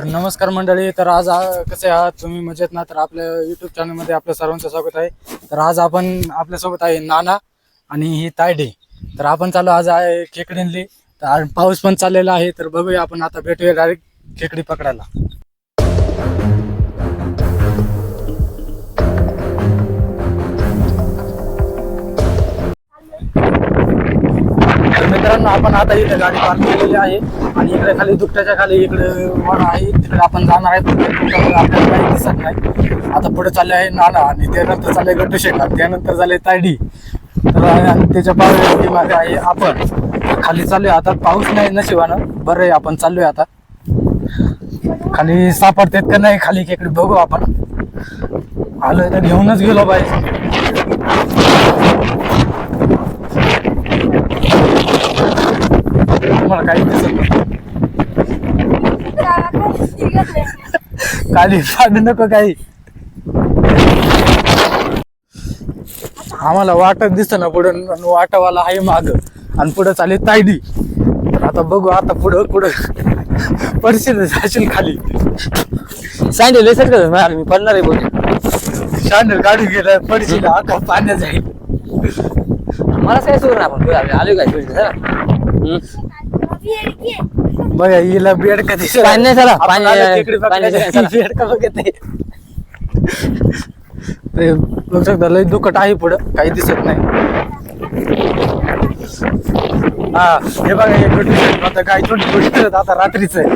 तर नमस्कार मंडळी तर आज कसे आहात? तुम्ही मजेत ना? तर आपल्या युट्यूब चॅनलमध्ये आपल्या सर्वांचं स्वागत आहे. तर आज आपण आपल्यासोबत आहे नाना आणि ही तायडे. तर आपण चालू आज आहे खेकडींली तर पाऊस पण चाललेला आहे. तर बघूया आपण आता भेटूया डायरेक्ट खेकडी पकडायला. तर मित्रांनो आपण आता इथे गाडी पार्क केलेली आहे. आणि इकडे खाली दुपट्याच्या खाली इकडे वाडा आहे. तिकडे आपण जाणार आहे. आपल्याला काही दिसत नाही. आता पुढे चालले आहे नाना आणि त्यानंतर चालले गड्डू शेखर. त्यानंतर झाले तायडी. तर आणि त्याच्या पावती मागे आहे आपण. खाली खाली आहे आता. पाऊस नाही नशिबानं. बरं आहे आपण चाललोय आता. खाली सापडतात का नाही खाली इकडे बघू आपण. आलोय तर घेऊनच गेलो पाहिजे तुम्हाला काही दिसत खाली पाणी नको काही. आम्हाला वाटत दिसत ना पुढं वाटावाला आहे माग. आणि पुढं चालेल तायडी. तर आता बघू आता पुढं पुढं. पडशील जाशील खाली. सांगितलं लय सर का मी पडणार आहे बोल शांडल गाडी गेलं पडशील आता पाण्यात जाईल. मला काय सुरू आपण आलो. काय सुरू बघा हिला बेड कधी पाणी नाही चला, आपण पाणी- आलो पाणी नाही, चला. ही बेड का बघत आहे. ते बघू शकता लय दुखट आहे पुढं. काही दिसत नाही. हा हे बघा हे छोटी छोटी आता काय छोटी छोटी करत आता रात्रीच आहे.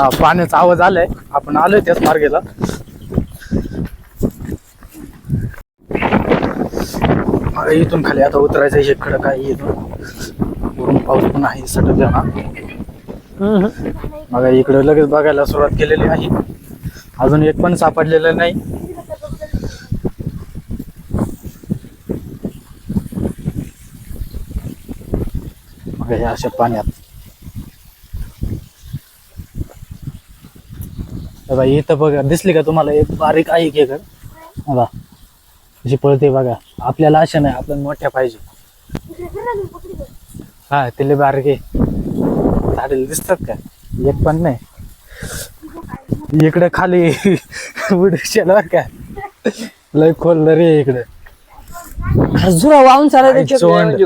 हा पाण्याचा आवाज आलाय. आपण आलोय त्याच मार्गेला. इथून खाली. आता उतरायचं हे खडक आहे इथून. वरून पाऊस पण आहे सटक ना मग इकडे लगेच बघायला सुरुवात केलेली आहे. अजून एक पण सापडलेलं नाही. मग हे अशा पाण्यात. बघा इथं बघा दिसली का तुम्हाला? एक बारीक आहे की बघा. अशी पळते बघा आपल्याला अशा नाही आपण मोठ्या पाहिजे. हा तिले बारीक. झाडेला दिसतात का? एक पण नाही. इकडे खाली उडशेल बरं का? लय खोल रे इकडे. जुरा वाहून चोंड.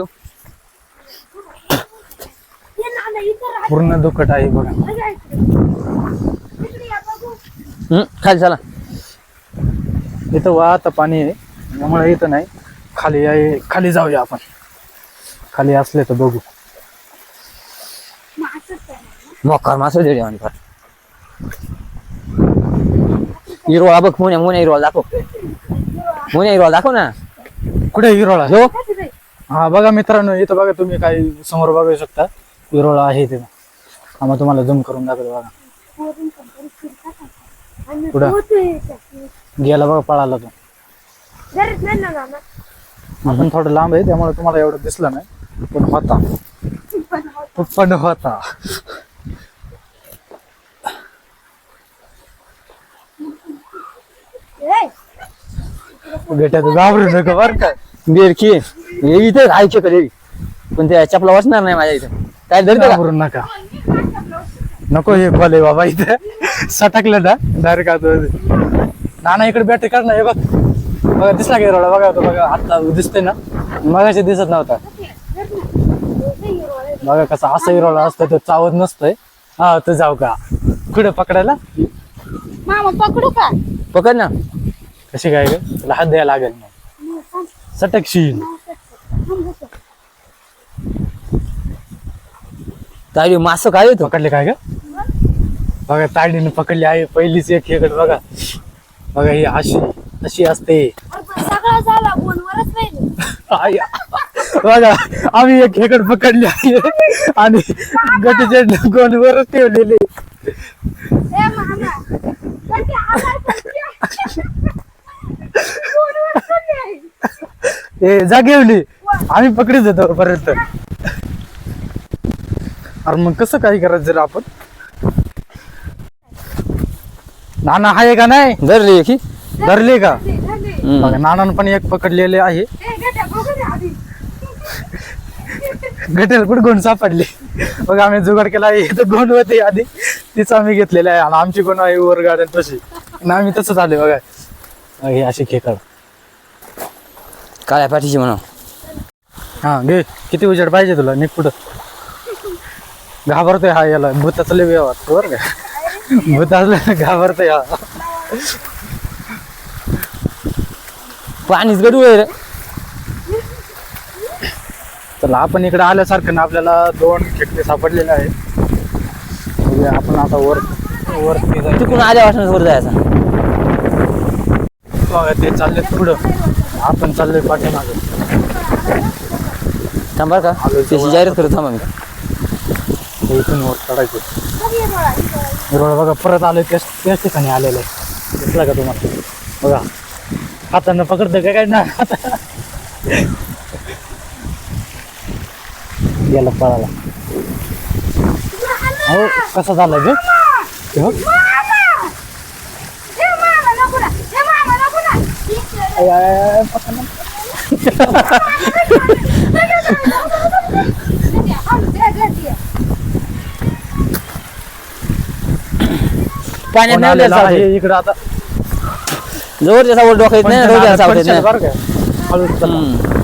पूर्ण दुखट आहे बघा. खाली चला. इथं वाहत पाणी आहे. त्यामुळे इथं नाही. खाली आहे खाली जाऊया आपण. खाली असले तर बघू. मोकार मासो दे फार. हिरवळा बघ मोन्या मोन्या हिरवळा दाखव. मोन्या हिरवळा दाखव ना. कुठे हिरोळा जो हा बघा मित्रांनो इथं बघा तुम्ही काही समोर बघू शकता. हिरोळा आहे तिथं. आम्हाला तुम्हाला जूम करून दाखवतो बघा. पुढं गेला बघा पळाला तो. आपण थोडं लांब आहे त्यामुळे तुम्हाला एवढं दिसलं नाही. पण होता. पण होता. बेटा तू घाबरू नका बर का. बेरकी हे इथे राहायचे कधी? पण त्या चपला वाचणार नाही माझ्या इथं. काय धरत घाबरू नका. नको हे खोले बाबा इथं. सटकलं ना. डायरेक्ट आता नाना इकडे बॅटरी कर ना हे बघ. बघा दिसला का रोडा बघा तो बघा आता दिसतोय ना? मगाशी दिसत नव्हता. बघा कसा असं हिरोळा असतं तो चावत नसतोय. हा तू जाऊ का? कुठे पकडायला? मामा पकडू का? पकड ना. कशी काय ग? तुला हात द्यायला लागेल मग सटकशील. तारी मास काय होतो? पकडले काय ग? बघा ताडीने पकडली आहे पहिलीच एक बघा. बघा ही अशी. अशी असते? सगळा झाला फोनवरच राहिलो. आय. बघा आम्ही एक खेकड पकडली आहे आणि गटीचे गोंडवरच ठेवलेले. ए मामा पण फोनवर कधी आहे? ते जागेवली आम्ही पकडीत होतो पर्यंत अरे मग कसं काय करायचं जर आपण? नाना आहे का नाही? धरली की धरले का. बघा नानानं पण एक पकडलेले आहे. बघू. गटेल कुठे गुण सापडले. मग आम्ही जुगाड केला. इथं गोंड होते आधी. तीच आम्ही घेतलेली आहे. आणि आमची गोंड आहे वर गार्डन तशी. आणि आम्ही तसंच आले बघा. हे अशी खेकड. काळ्या पाठीची म्हणा. हा घे. किती उजेड पाहिजे तुला? निघ पुढं. घाबरतोय हा याला. भूताचं लय व्यवहार. बरं का? भूत असलं घाबरतोय हा. पाणीच गडू आहे रे. चला आपण इकडे आल्यासारखं ना आपल्याला दोन खेकडे सापडलेले आहेत. बघूया आपण आता वर वरती जायचं. तिकडून आल्या वाटण्यास वर जायचा. बघा, ते चालले पुढं. आपण चाललोय पाठीमागे. थांबा का. त्याची जवळ. जाहिरात करत थांबा मी. हे इथून वर चढायचं. हिरवळ बघा परत आलोय त्याच त्याच ठिकाणी आलेलं आहे. दिसला का तुम्हाला? बघा. हातानं पकडतं का काय? ना. गेला पळाला. हो कसा झाला गे! हे हे. पाण्यात इकडं आता. जवळ त्याचा वर डोकं येत नाही डोक्याला आता सावत येत पडशील नाही बरं का चला. हम्म.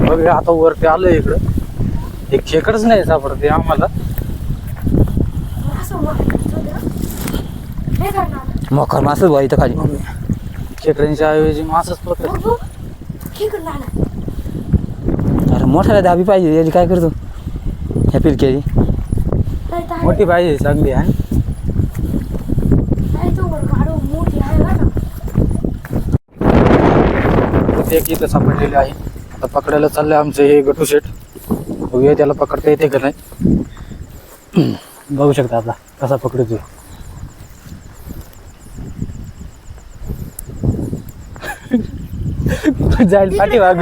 बघ हे आता वरती आलोय इकडं एक खेकडच नाही सापडत आम्हाला. हे. मोकर मासच भाऊ इथं खाली खेकड्यांच्या ऐवजी मासच पकड बघ, बघ. खेकडं लागलं. अरे मोठ्याला दाबी पाहिजे याची काय करतो? ह्या पिलक्याची. मोठी पाहिजे चांगली आहे एक इथं सापडलेले आहे. आता पकडायला चाललंय आमचं हे गटू शेट बघूया त्याला पकडता येते का नाही. बघू शकता आता कसा पकडतोय जाईल पाठी वाग.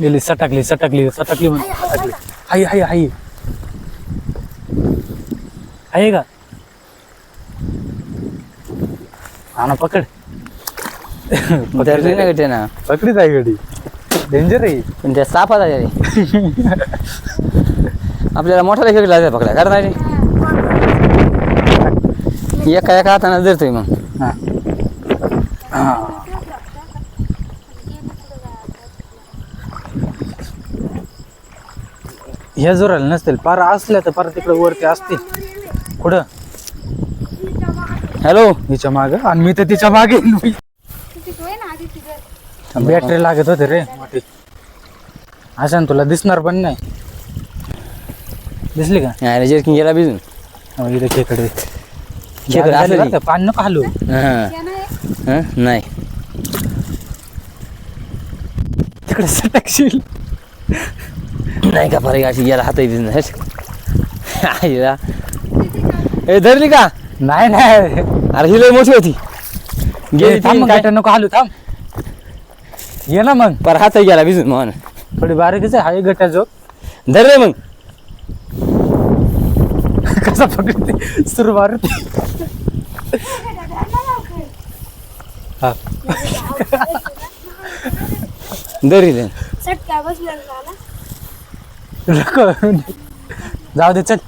गेली सटकली सटकली सटकली म्हणून. सटकली. हाय हाय हाय आहे का? हा ना पकड. धरली नाही गटे ना पकडीच आहे गडी. डेंजर आहे. पण त्या सापात आहे. आपल्याला मोठ्याला खेळ लागला पकडा. कारण नाही रे. एका एका हाताने धरतोय मग. हा. हा ह्या जोराला नसतील पार असल्या तर पार तिकडे वरती असतील. कुठं? हॅलो हिच्या माग? आणि मी तर तिच्यामागे. बॅटरी लागत होते रे. मोठी अशा तुला दिसणार पण नाही. दिसली का? जर्किंग गेला भिजून हो, इथे खेकडे झाली असं बरं का, पान नको हलू. हं. नाही. हं? नाही. तिकडे सटकशील नाही का बरं अशी गेला हात आईला. ए धरली का? नाही नाही. अरे ही लय मोठी होती. गेली थांब मग काय? गाठ्या नको हलू थांब. ये ना मग. पर हात गेला भिजून मग थोडी बारीकच आहे हाय गट्या जो धर रे मग. कसा पकडते? सुरू मारते हा. बसला ना मला. नको. जाऊ दे चल.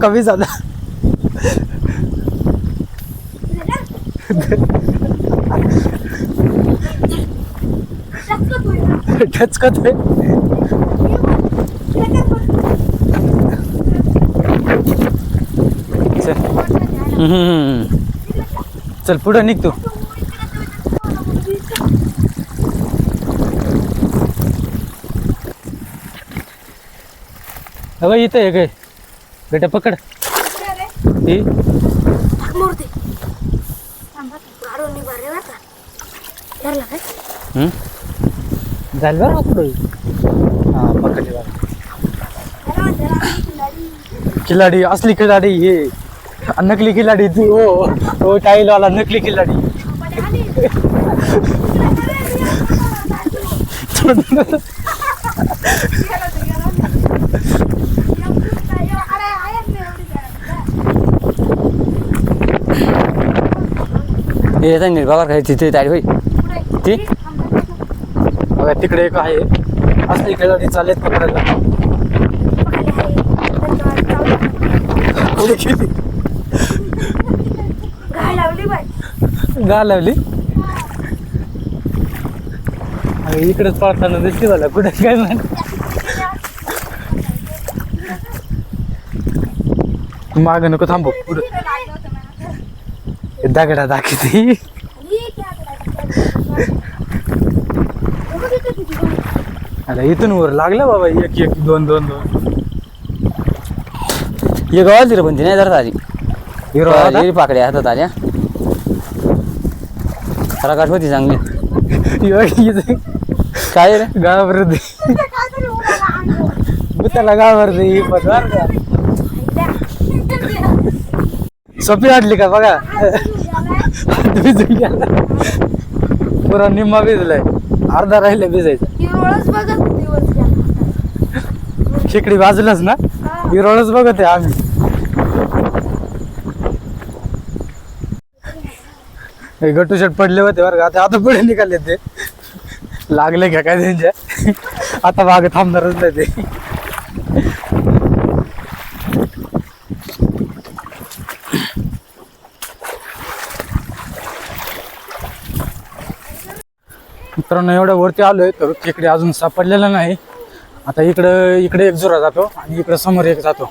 कमी झाला. टचकत आहे. चल पुढे निघ तू. अगं इथं आहे काय बेटा पकड? झालं बरं पुढे. हा पकडली बरं. खिलाडी असली खिलाडी हे. नकली खिलाडी तू हो. हो टाईल वाला नकली खिलाडी. अरे आहे ना एवढी झाडं. हे येतात निर्भागावर काय तिथे ताडी होई पुढे. ती? बघा तिकडे एक आहे. असली खेळाडी चालेत पकडायला खाली आहे. त्याच्यावर चावलं. पुढे गेली गाय लावली बाई गा लावली अरे इकडेच पळताना दिसली मला कुठे काय नाही. माग नको थांबू पुढे. दगडा दाखवते. अरे इथून वर लागलं बाबा एक एक दोन दोन दोन. हे गावात रे पण ती नाही धरत आली हिरो आता? हिरी पाकड्या हातात आल्या. खराकाट होती चांगली. काय रे? घाबरते. त्याला का सोपी वाटली का बघा? भिजून गेला. पुरा निम्मा भिजलाय. अर्धा राहिला भिजायचा. खेकडी बाजूलाच ना? हिरोळच बघत आहे आम्ही. हे गट्टू पडले होते बरं का. आता आता पुढे निघाले ते. लागले का काय त्यांच्या? आता बाग थांबणारच नाही ते. मित्रांनो एवढ्या वरती आलोय तर इकडे अजून सापडलेला नाही. आता इकडं इकडे एक जुरा जातो आणि इकडे समोर एक जातो.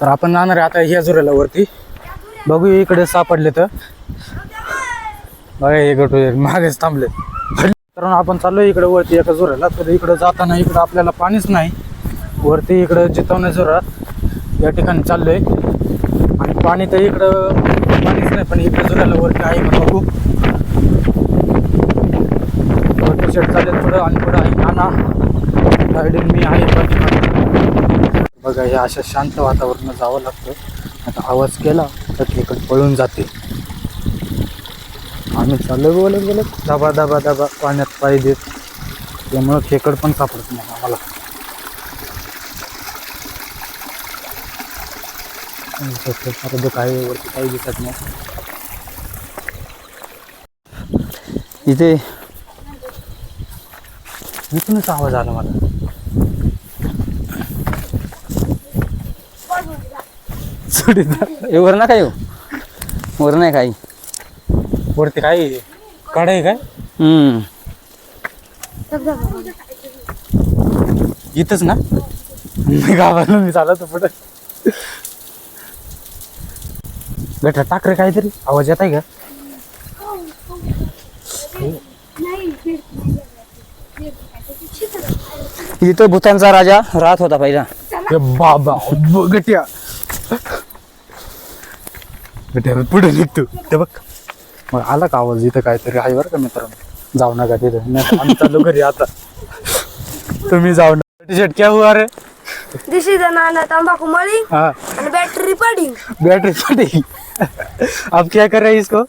तर आपण जाणार आहे आता ह्या जुऱ्याला वरती. बघू इकडे सापडले तर. हे गटू मागेच थांबले. कारण आपण चाललोय इकडे वरती एका जोराला तर इकडं जाताना इकडं आपल्याला पाणीच नाही. वरती इकडं जितवण्या जोरात या ठिकाणी चाललोय. आणि पाणी तर इकडं पाणीच नाही पण इकडे जोराला वरती आहे बघू. वरती शेट चालेल पुढं आणि पुढं आहे नाना. गायडन मी आहे बघा हे अशा शांत वातावरणात जावं लागतं आता आवाज केला तर तिकडे पळून जाते आम्ही चाललो बोलत बोलत दाबा दाबा दाबा पाण्यात पाय देत. त्यामुळं खेकड पण सापडत नाही आम्हाला. वरती काही दिसत नाही. इथे इथूनच आवाज आला मला. सुडीदार. हे वर ना काय वर नाही काही. वरती काय आहे? काढ आहे काय? हम्म. इथंच ना? मी गावाला मी चालत पुढे. बेटा टाकरे काहीतरी. आवाज येत आहे का? इथं भूतांचा राजा राहत होता पहिला. ए बाबा गट्या. पुढे निघतो. ते बघ. मग आला का आवाज इथं काहीतरी आहे बरं का मित्रांनो? जाऊ नका तिथं. नाही आम्ही चाललो घरी आता. तुम्ही जाऊ नका. टी शर्ट क्या हुआ रे? दिस इज नाना तंबाकू मळी हाँ. आणि बॅटरी पडी बैटरी फटी अब क्या कर रहे हैं इसको?